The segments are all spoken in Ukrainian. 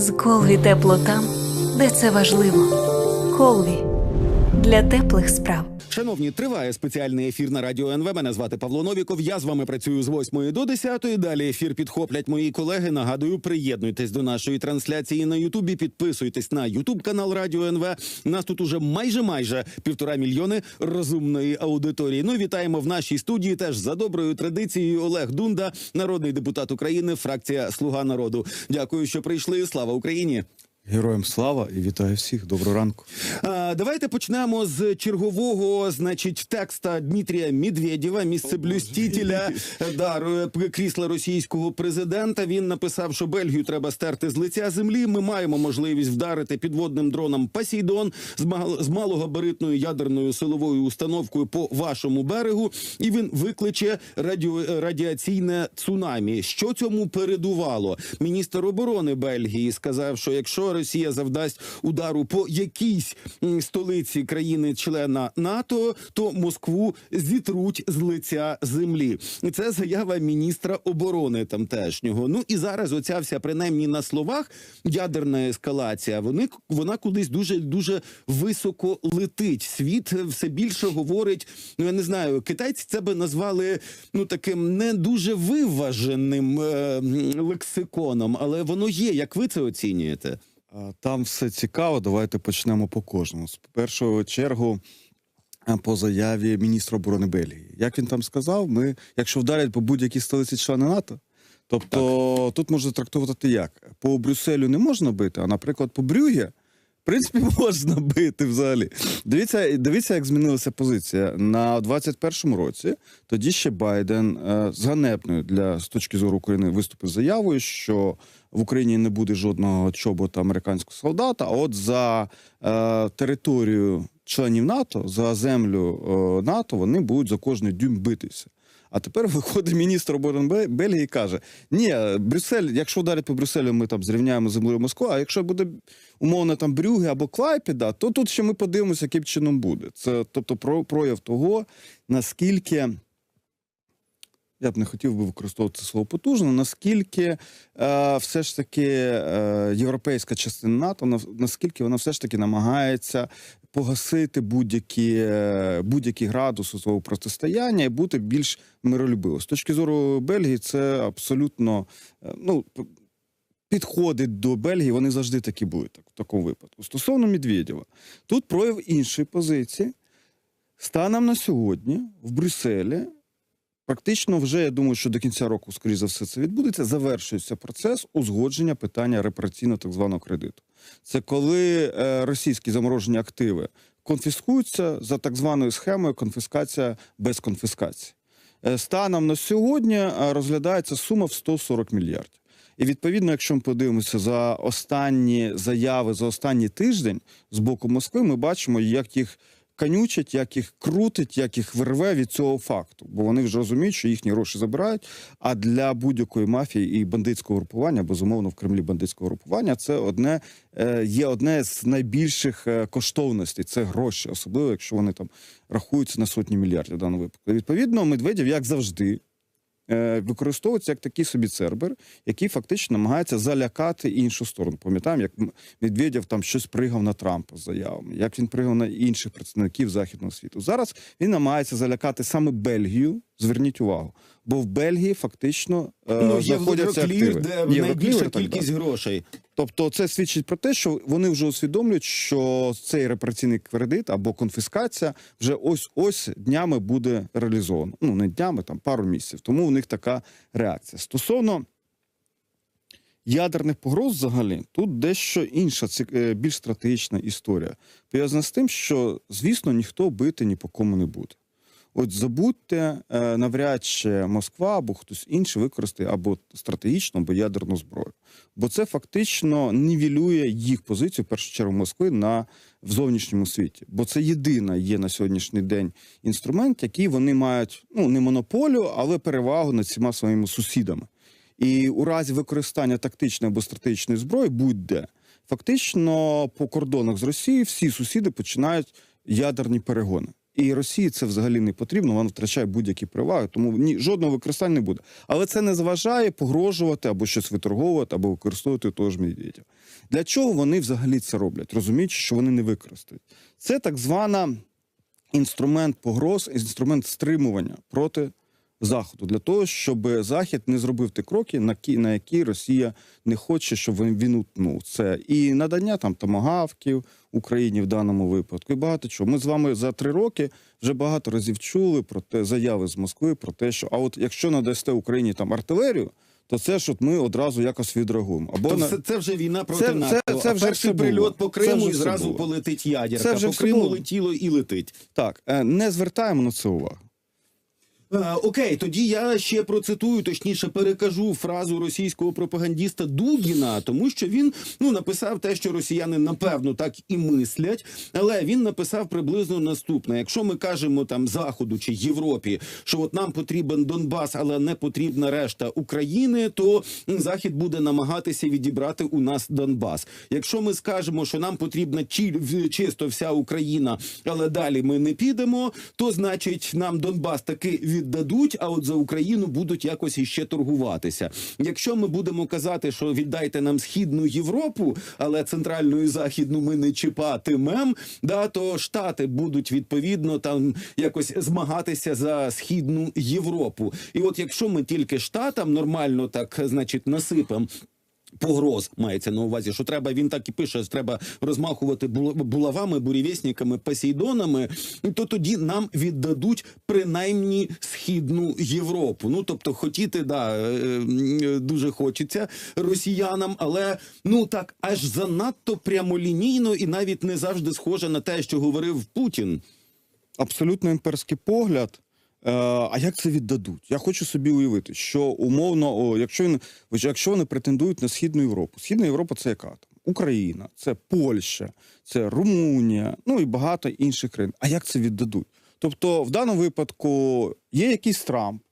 З Колві тепло там, де це важливо. Колві для теплих справ. Шановні, триває спеціальний ефір на радіо НВ. Мене звати Павло Новіков. Я з вами працюю з 8 до 10. Далі ефір підхоплять мої колеги. Нагадую, приєднуйтесь до нашої трансляції на Ютубі. Підписуйтесь на Ютуб канал Радіо НВ. Нас тут уже майже майже півтора мільйони розумної аудиторії. Ну вітаємо в нашій студії. Теж за доброю традицією Олег Дунда, народний депутат України, фракція Слуга народу. Дякую, що прийшли. Слава Україні! Героям слава і вітаю всіх. Доброго ранку. А, давайте почнемо з чергового, значить, текста Дмитрія Медведєва, місцеблюстителя да, крісла російського президента. Він написав, що Бельгію треба стерти з лиця землі. Ми маємо можливість вдарити підводним дроном мал- з малогабаритною ядерною силовою установкою по вашому берегу, і він викличе радіо, радіаційне цунамі. Що цьому передувало? Міністр оборони Бельгії сказав, що якщо Росія завдасть удару по якійсь столиці країни-члена НАТО, то Москву зітруть з лиця землі. Це заява міністра оборони тамтешнього. Ну і зараз оця вся принаймні на словах ядерна ескалація. Вони вона кудись дуже дуже високо летить. Світ все більше говорить. Ну я не знаю, китайці це би назвали ну таким не дуже виваженим е, лексиконом, але воно є. Як ви це оцінюєте? Там все цікаво. Давайте почнемо по кожному. З першого чергу по заяві міністра оборони Бельгії. Як він там сказав, ми, якщо вдарять по будь-якій столиці члени НАТО, тобто тут можна трактувати як по Брюсселю не можна бити, а наприклад, по Брюге. В принципі, можна бити взагалі. Дивіться, дивіться, як змінилася позиція на 21-му році. Тоді ще Байден е, з ганебною для з точки зору України виступив заявою, що в Україні не буде жодного чобота американського солдата. А от за е, територію членів НАТО, за землю е, НАТО, вони будуть за кожний дюйм битися. А тепер виходить міністр оборони Бельгії і каже: ні, Брюссель, якщо вдарять по Брюсселю, ми там зрівняємо з землею Москву, а якщо буде умовно там Брюге або Клайпеда, то тут ще ми подивимося, яким чином буде. Це тобто про- прояв того, наскільки. Я б не хотів би використовувати слово потужно, наскільки е, все ж таки е, європейська частина НАТО, наскільки вона все ж таки намагається погасити будь-які, е, будь-які градуси свого протистояння і бути більш миролюбивою. З точки зору Бельгії, це абсолютно е, ну, підходить до Бельгії, вони завжди такі будуть так, в такому випадку. Стосовно Медведєва, тут прояв іншої позиції. Станом на сьогодні в Брюсселі Практично вже я думаю, що до кінця року, скоріш за все, це відбудеться. Завершується процес узгодження питання репараційного так званого кредиту. Це коли е, російські заморожені активи конфіскуються за так званою схемою конфіскація без конфіскації. Е, станом на сьогодні е, розглядається сума в 140 мільярдів. І відповідно, якщо ми подивимося за останні заяви за останній тиждень з боку Москви, ми бачимо, як їх канючать, як їх крутить, як їх вирве від цього факту. Бо вони вже розуміють, що їхні гроші забирають. А для будь-якої мафії і бандитського групування, безумовно, в Кремлі бандитського групування, це одне е, є одне з найбільших е, коштовностей. Це гроші, особливо якщо вони там рахуються на сотні мільярдів в даному випадку. Відповідно, Медведєв, як завжди. Е, Використовується як такий собі цербер, який фактично намагається залякати іншу сторону. Пам'ятаємо, як Медведєв там щось пригав на Трампа з заявами, як він пригав на інших представників західного світу. Зараз він намагається залякати саме Бельгію. Зверніть увагу, бо в Бельгії фактично е, ну, є знаходяться активи. де найбільша і так кількість грошей. Тобто, це свідчить про те, що вони вже усвідомлюють, що цей репараційний кредит або конфіскація вже ось ось днями буде реалізовано. Ну не днями, там пару місяців. Тому у них така реакція. Стосовно ядерних погроз, взагалі, тут дещо інша, е, більш стратегічна історія. Пов'язана з тим, що звісно ніхто бити ні по кому не буде. От забудьте, е, навряд чи Москва або хтось інший використає або стратегічну, або ядерну зброю. Бо це фактично нівелює їх позицію, в першу чергу Москви, на в зовнішньому світі. Бо це єдина є на сьогоднішній день інструмент, який вони мають ну не монополію, але перевагу над всіма своїми сусідами. І у разі використання тактичної або стратегічної зброї, будь-де, фактично по кордонах з Росією всі сусіди починають ядерні перегони. І Росії це взагалі не потрібно, вона втрачає будь-які права, тому ні жодного використання не буде. Але це не заважає погрожувати або щось виторговувати, або використовувати того ж Медведя. Для чого вони взагалі це роблять? Розуміючи, що вони не використають. Це так звана інструмент погроз, інструмент стримування проти Заходу для того, щоб Захід не зробив ті кроки, на кі- на які Росія не хоче, щоб він, він утнув. Це і надання там томагавків Україні в даному випадку, і багато чого. Ми з вами за три роки вже багато разів чули про те заяви з Москви про те, що а от якщо надасте Україні там артилерію, то це ж от ми одразу якось відреагуємо. Або на це, це вже війна проти Це- НАТО. це- це а вже перший прильот по Це Криму і зразу було. полетить ядерка. Це вже по Криму було. летіло і летить. так, е, не звертаємо на це увагу. Е, Окей, тоді я ще процитую, точніше перекажу фразу російського пропагандіста Дугіна, тому що він ну написав те, що росіяни напевно так і мислять, але він написав приблизно наступне: якщо ми кажемо там заходу чи Європі, що от нам потрібен Донбас, але не потрібна решта України, то захід буде намагатися відібрати у нас Донбас. Якщо ми скажемо, що нам потрібна чи- чисто вся Україна, але далі ми не підемо, то значить нам Донбас таки віддадуть, а от за Україну будуть якось іще торгуватися. Якщо ми будемо казати, що віддайте нам східну Європу, але центральну і західну ми не чіпатимем, да то штати будуть відповідно там якось змагатися за східну Європу. І от якщо ми тільки штатам нормально так, значить, насипем. Погроз мається на увазі, що треба. Він так і пише: що треба розмахувати бул- булавами, бурєвєсніками, посейдонами. То тоді нам віддадуть принаймні східну Європу. Ну тобто, хотіти, да е, е, дуже хочеться росіянам, але ну так аж занадто прямолінійно і навіть не завжди схоже на те, що говорив Путін. абсолютно імперський погляд. Е, а як це віддадуть? Я хочу собі уявити, що умовно, якщо він якщо вони претендують на східну Європу, східна Європа це яка там? Україна, це Польща, це Румунія, ну і багато інших країн. А як це віддадуть? Тобто, в даному випадку є якийсь Трамп,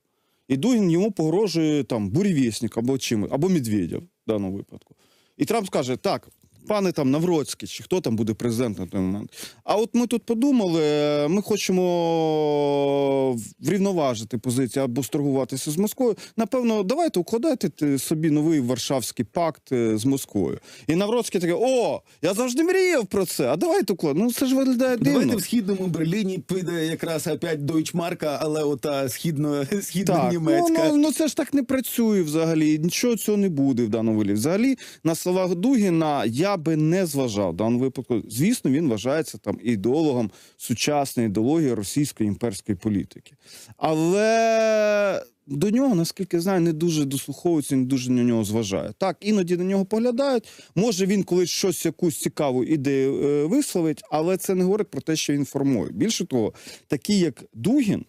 і Дугін йому погрожує там бурєвєснік або чимось, або Медведєв в даному випадку. І Трамп скаже: так, пане там Навроцький, чи хто там буде президент на той момент. А от ми тут подумали, е, ми хочемо врівноважити позицію або сторгуватися з Москвою. Напевно, давайте укладайте собі новий Варшавський пакт е, з Москвою. І Навроцький такий: о, я завжди мріяв про це. А давайте укладемо. Ну це ж виглядає дивно. Давайте в східному Берліні піде якраз опять Дойчмарка, але ота східно східно Так, ну, ну, ну це ж так не працює взагалі. Нічого цього не буде в даному вилі. Взагалі, на словах Дугіна я би не зважав в даному випадку. Звісно, він вважається там ідеологом сучасної ідеології російської імперської політики. Але до нього, наскільки знаю, не дуже дослуховуються, не дуже на нього зважає. Так, іноді на нього поглядають. Може, він колись щось якусь цікаву ідею е, висловить, але це не говорить про те, що він формує. Більше того, такі як Дугін.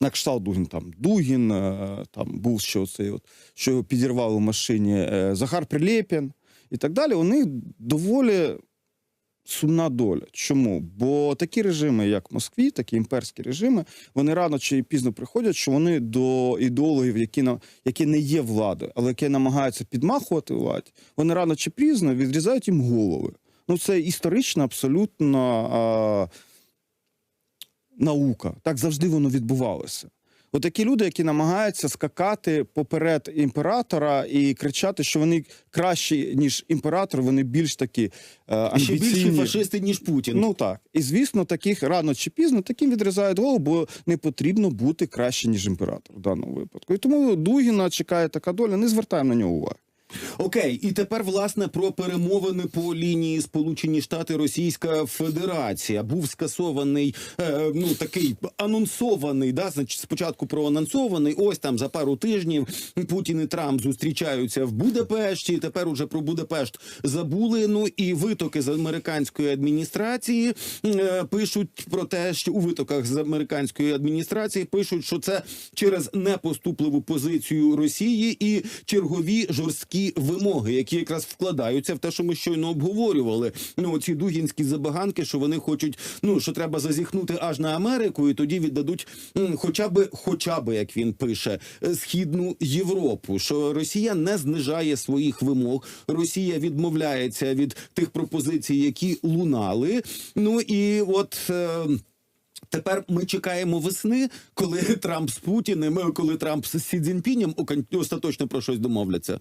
На кшталт Дугін там Дугін, е, там був ще цей, от, що його підірвали в машині е, Захар Прилєпін і так далі. У них доволі сумна доля. Чому? Бо такі режими, як в Москві, такі імперські режими, вони рано чи пізно приходять, що вони до ідеологів, які які не є владою, але які намагаються підмахувати владі, вони рано чи пізно відрізають їм голови. Ну це історична, абсолютно. А, наука. Так завжди воно відбувалося. Отакі люди, які намагаються скакати поперед імператора і кричати, що вони кращі, ніж імператор, вони більш такі е, амбіційні. ще більші фашисти, ніж Путін. Ну так. І звісно, таких рано чи пізно таким відрізають голову, бо не потрібно бути краще, ніж імператор в даному випадку. І тому Дугіна чекає така доля, не звертаємо на нього уваги. Окей, і тепер власне про перемовини по лінії Сполучені Штати Російська Федерація був скасований е, ну такий анонсований. Да, значить, спочатку проанонсований. Ось там за пару тижнів Путін і Трамп зустрічаються в Будапешті. Тепер уже про Будапешт забули. Ну і витоки з американської адміністрації е, пишуть про те, що у витоках з американської адміністрації пишуть, що це через непоступливу позицію Росії і чергові жорсткі вимоги, які якраз вкладаються в те, що ми щойно обговорювали. Ну ці дугінські забаганки, що вони хочуть, ну що треба зазіхнути аж на Америку, і тоді віддадуть хоча би, хоча би, як він пише, е, східну Європу. Що Росія не знижає своїх вимог, Росія відмовляється від тих пропозицій, які лунали. Ну і от. Е, Тепер ми чекаємо весни, коли Трамп з Путіним, коли Трамп з Сі Цзіньпінем остаточно про щось домовляться.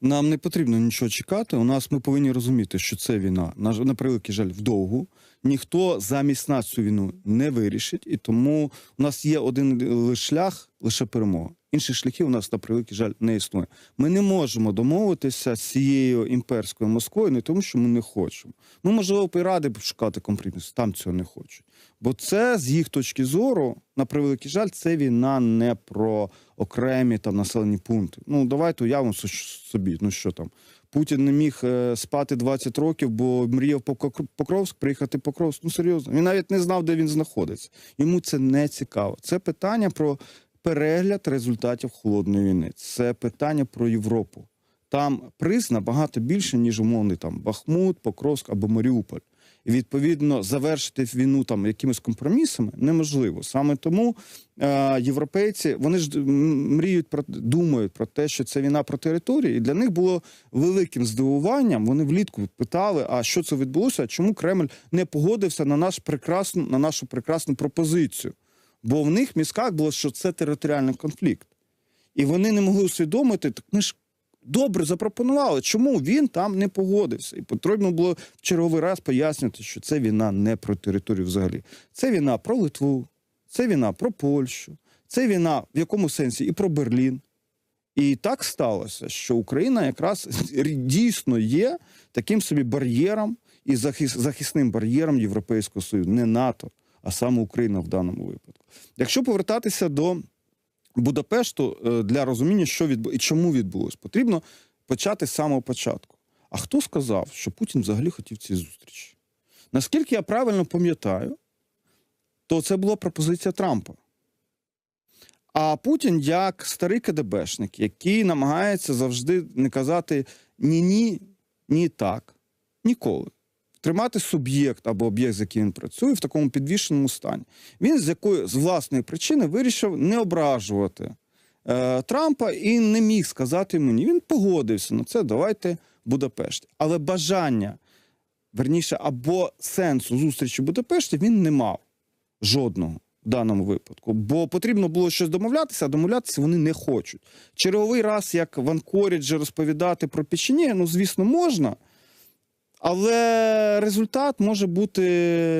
Нам не потрібно нічого чекати. У нас ми повинні розуміти, що це війна. На, на превеликий жаль, вдовгу. Ніхто замість нас цю війну не вирішить, і тому у нас є один шлях, лише перемога. Інших шляхів у нас на превеликий жаль не існує. Ми не можемо домовитися з цією імперською Москвою, не тому, що ми не хочемо. Ну, можливо, і ради б шукати компроміс, там цього не хочуть. Бо це з їх точки зору, на превеликий жаль, це війна не про окремі там населені пункти. Ну давайте уявимо собі. Ну що там, Путін не міг е, спати 20 років, бо мріяв по Покровськ, приїхати в Покровськ. Ну серйозно, він навіть не знав, де він знаходиться. Йому це не цікаво. Це питання про перегляд результатів холодної війни. Це питання про Європу. Там приз набагато більше, ніж умовний там Бахмут, Покровськ або Маріуполь. І відповідно завершити війну там якимись компромісами неможливо. Саме тому е, європейці вони ж мріють про думають про те, що це війна про території, і для них було великим здивуванням. Вони влітку питали, а що це відбулося? Чому Кремль не погодився на наш прекрасну на нашу прекрасну пропозицію? Бо в них в мізках було, що це територіальний конфлікт, і вони не могли усвідомити, так ми ж добре запропонували, чому він там не погодився. І потрібно було в черговий раз пояснювати, що це війна не про територію взагалі. Це війна про Литву, це війна про Польщу, це війна в якому сенсі і про Берлін. І так сталося, що Україна якраз дійсно є таким собі бар'єром і захисним бар'єром Європейського Союзу, не НАТО, а саме Україна в даному випадку. Якщо повертатися до Будапешту е, для розуміння, що відбу... і чому відбулось, потрібно почати з самого початку. А хто сказав, що Путін взагалі хотів цієї зустрічі? Наскільки я правильно пам'ятаю, то це була пропозиція Трампа. А Путін як старий КДБшник, який намагається завжди не казати ні ні, ні так, ніколи. Тримати суб'єкт або об'єкт, з яким він працює, в такому підвішеному стані. Він з якої з власної причини вирішив не ображувати е, Трампа і не міг сказати йому ні. Він погодився на це. Давайте Будапешті. Але бажання, верніше, або сенсу зустрічі в Будапешті він не мав жодного в даному випадку. Бо потрібно було щось домовлятися, а домовлятися вони не хочуть. Черговий раз, як в Анкоріджі розповідати про печені, ну звісно, можна. Але результат може бути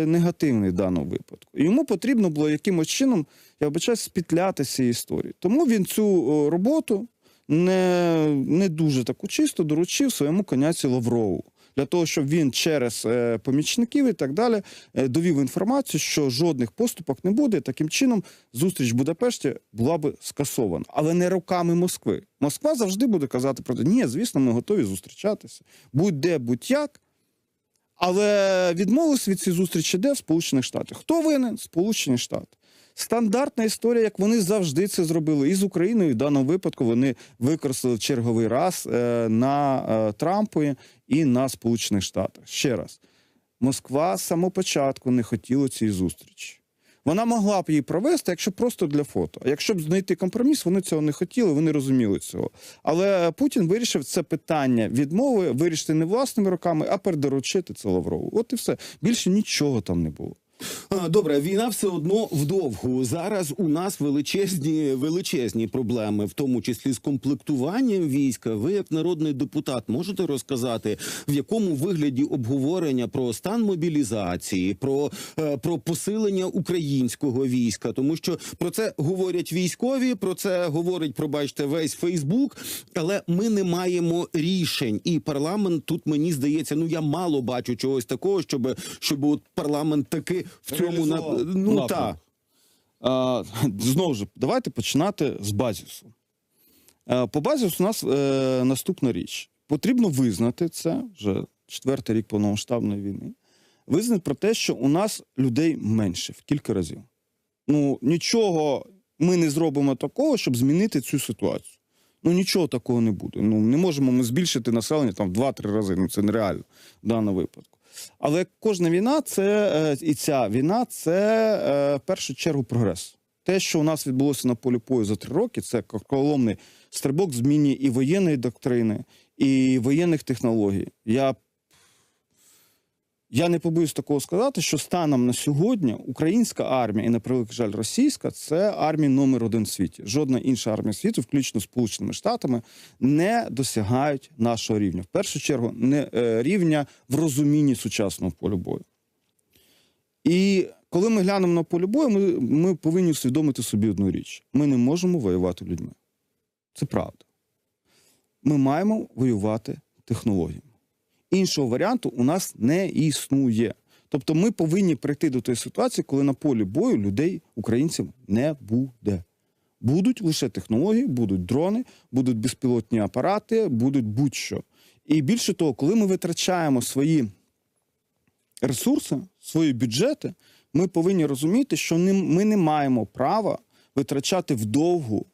негативний в даному випадку. Йому потрібно було якимось чином, я вибачаюсь, спітляти цієї історії. Тому він цю роботу не, не дуже таку чисто доручив своєму коняці Лаврову. Для того, щоб він через е, помічників і так далі е, довів інформацію, що жодних поступок не буде. Таким чином, зустріч в Будапешті була би скасована, але не руками Москви. Москва завжди буде казати про те, ні, звісно, ми готові зустрічатися. Будь-де, будь-як. Але відмовились від цієї зустрічі де в Сполучених Штатах. Хто винен? Сполучені Штати. Стандартна історія, як вони завжди це зробили. І з Україною в даному випадку вони використали черговий раз е, на е, Трампові і на Сполучених Штатах. Ще раз, Москва з самого початку не хотіла цієї зустрічі. Вона могла б її провести, якщо просто для фото. Якщо б знайти компроміс, вони цього не хотіли, вони розуміли цього. Але Путін вирішив це питання відмови вирішити не власними руками, а передоручити це Лаврову. От і все. Більше нічого там не було. Добре, війна все одно вдовгу. Зараз у нас величезні величезні проблеми, в тому числі з комплектуванням війська. Ви, як народний депутат, можете розказати, в якому вигляді обговорення про стан мобілізації, про, е, про посилення українського війська, тому що про це говорять військові, про це говорить, пробачте, весь Фейсбук, але ми не маємо рішень. І парламент тут мені здається, ну я мало бачу чогось такого, щоб щоб от парламент таки в цьому на ну напрямок. та А, знову ж, давайте починати з базісу. Е, По базісу у нас е, наступна річ. Потрібно визнати це вже четвертий рік повномасштабної війни. Визнати про те, що у нас людей менше в кілька разів. Ну, нічого ми не зробимо такого, щоб змінити цю ситуацію. Ну нічого такого не буде. Ну не можемо ми збільшити населення там в 2-3 рази. Ну це нереально в даному випадку. Але кожна війна, це е, і ця війна це е, в першу чергу прогрес. Те, що у нас відбулося на полі бою за три роки, це коломний стрибок зміні і воєнної доктрини, і воєнних технологій. Я я не побоюсь такого сказати, що станом на сьогодні українська армія і на превеликий жаль російська це армія номер один в світі. Жодна інша армія світу, включно Сполученими Штатами, не досягають нашого рівня. В першу чергу, не е, рівня в розумінні сучасного полю бою. І коли ми глянемо на поле бою, ми, ми повинні усвідомити собі одну річ: ми не можемо воювати людьми. Це правда. Ми маємо воювати технологіями. Іншого варіанту у нас не існує. Тобто ми повинні прийти до тої ситуації, коли на полі бою людей, українців, не буде. Будуть лише технології, будуть дрони, будуть безпілотні апарати, будуть будь-що. І більше того, коли ми витрачаємо свої ресурси, свої бюджети, ми повинні розуміти, що ми не маємо права витрачати вдовгу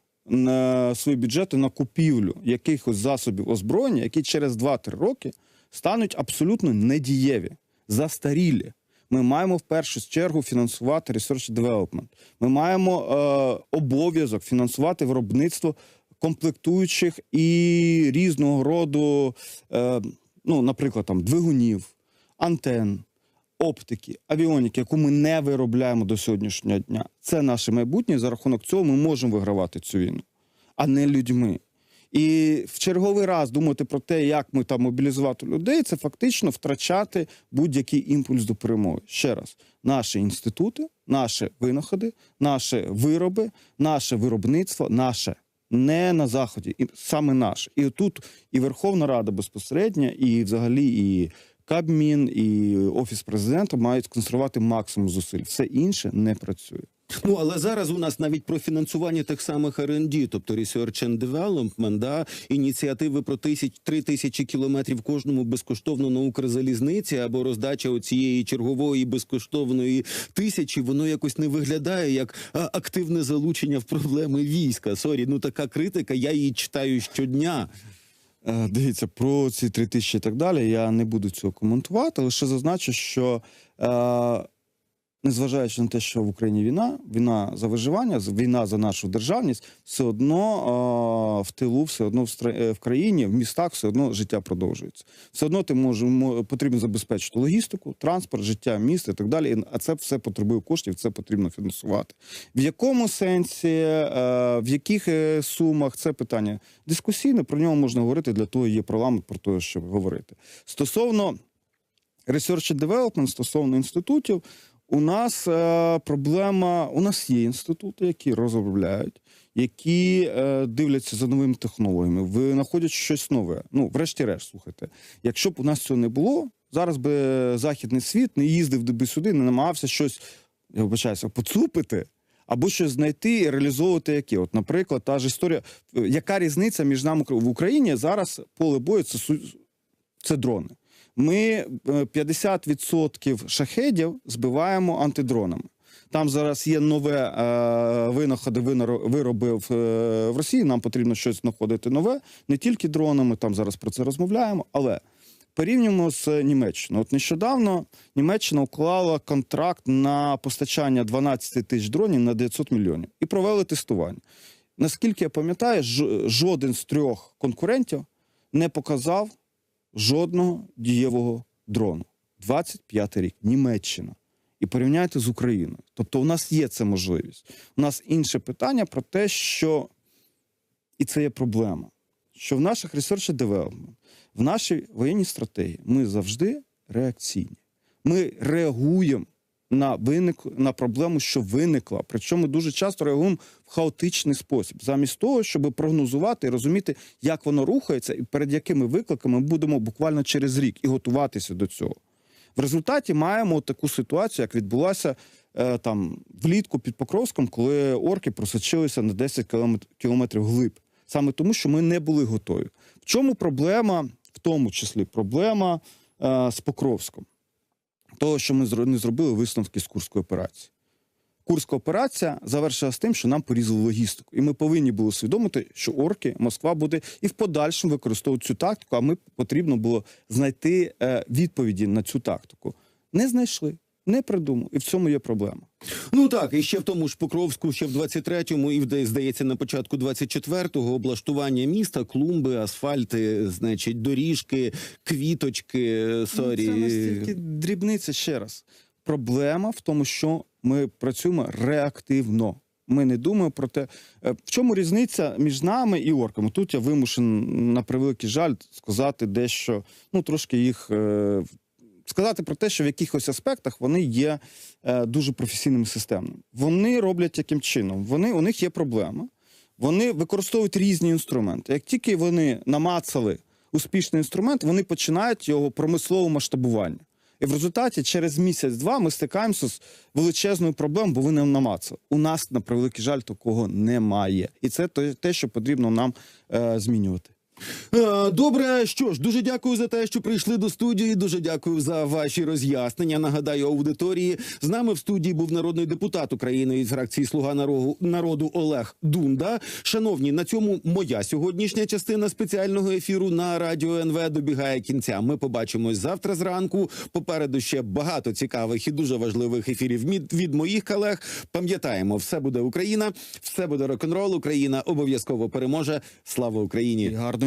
свої бюджети на купівлю якихось засобів озброєння, які через 2-3 роки стануть абсолютно недієві, застарілі. Ми маємо в першу чергу фінансувати research development. Ми маємо е, обов'язок фінансувати виробництво комплектуючих і різного роду, е, ну, наприклад, там двигунів, антен, оптики, авіоніки, яку ми не виробляємо до сьогоднішнього дня. Це наше майбутнє. За рахунок цього ми можемо вигравати цю війну, а не людьми. І в черговий раз думати про те, як ми там мобілізувати людей, це фактично втрачати будь-який імпульс до перемоги. Ще раз, наші інститути, наші винаходи, наші вироби, наше виробництво, наше. Не на заході, і саме наше. І тут і Верховна Рада безпосередньо, і взагалі і Кабмін, і Офіс президента мають конструювати максимум зусиль. Все інше не працює. Ну але зараз у нас навіть про фінансування тих самих R&D, тобто Research and Development, да, ініціативи про тисяч три тисячі кілометрів кожному безкоштовно на Укрзалізниці або роздача оцієї чергової безкоштовної тисячі, воно якось не виглядає як активне залучення в проблеми війська. Сорі, ну така критика, я її читаю щодня. Е, Дивіться, про ці три тисячі і так далі. Я не буду цього коментувати, лише зазначу, що е, незважаючи на те, що в Україні війна, війна за виживання, війна за нашу державність, все одно в тилу, все одно е, в країні, в містах, все одно життя продовжується. Все одно ти можемо потрібно забезпечити логістику, транспорт, життя міст і так далі. А це все потребує коштів, це потрібно фінансувати. В якому сенсі, е, в яких е, сумах це питання дискусійне, про нього можна говорити, для того є парламент, про те, щоб говорити. Стосовно Research and Development, стосовно інститутів, у нас е, проблема, у нас є інститути, які розробляють, які е, дивляться за новими технологіями, винаходять щось нове. Ну, врешті-решт, слухайте, якщо б у нас цього не було, зараз би західний світ не їздив би сюди, не намагався щось, я вибачаюся, поцупити. Або щось знайти і реалізовувати яке. От, наприклад, та ж історія. Е, Яка різниця між нами в Україні зараз поле бою це, це дрони. Ми е, 50% шахедів збиваємо антидронами. Там зараз є нове е, винаходи, вироби в, е, в Росії. Нам потрібно щось знаходити нове, не тільки дронами. Там зараз про це розмовляємо. Але порівнюємо з Німеччиною. От нещодавно Німеччина уклала контракт на постачання 12 тисяч дронів на 900 мільйонів і провели тестування. Наскільки я пам'ятаю, жоден з трьох конкурентів не показав жодного дієвого дрону. 25 рік, Німеччина. І порівняйте з Україною. Тобто, у нас є ця можливість. У нас інше питання про те, що і це є проблема. Що в наших research development, в нашій воєнній стратегії ми завжди реакційні. Ми реагуємо на виник на проблему, що виникла. Причому дуже часто реагуємо в хаотичний спосіб, замість того, щоб прогнозувати і розуміти, як воно рухається, і перед якими викликами ми будемо буквально через рік і готуватися до цього. В результаті маємо таку ситуацію, як відбулася е, там влітку під Покровськом, коли орки просочилися на 10 кілометр- кілометрів глиб. Саме тому, що ми не були готові. В чому проблема, в тому числі проблема е, з Покровськом? Того, що ми не зробили висновки з Курської операції. Курська операція завершилася тим, що нам порізали логістику. І ми повинні були усвідомити, що орки, Москва буде і в подальшому використовувати цю тактику, а ми потрібно було знайти е, відповіді на цю тактику. Не знайшли. Не придумав. І в цьому є проблема. Ну так, і ще в тому ж Покровську, ще в 23-му, і здається, на початку 24-го облаштування міста, клумби, асфальти, значить, доріжки, квіточки. Сорі. Ну, Це настільки дрібниця ще раз. Проблема в тому, що ми працюємо реактивно. Ми не думаємо про те, Е, в чому різниця між нами і орками. Тут я вимушений, на превеликий жаль, сказати дещо, ну трошки їх е, сказати про те, що в якихось аспектах вони є е, дуже професійними системними. Вони роблять яким чином? Вони у них є проблема. Вони використовують різні інструменти. Як тільки вони намацали успішний інструмент, вони починають його промислове масштабування. І в результаті через місяць-два ми стикаємося з величезною проблемою, бо вони намацали. У нас, на превеликий жаль, такого немає. І це те, що потрібно нам е, змінювати. Е, Добре, що ж, дуже дякую за те, що прийшли до студії. Дуже дякую за ваші роз'яснення. Нагадаю аудиторії. З нами в студії був народний депутат України із фракції Слуга народу, Олег Дунда. Шановні, на цьому моя сьогоднішня частина спеціального ефіру на радіо НВ добігає кінця. Ми побачимось завтра зранку. Попереду ще багато цікавих і дуже важливих ефірів від, моїх колег. Пам'ятаємо, все буде Україна, все буде рок-н-рол. Україна обов'язково переможе. Слава Україні! І гарної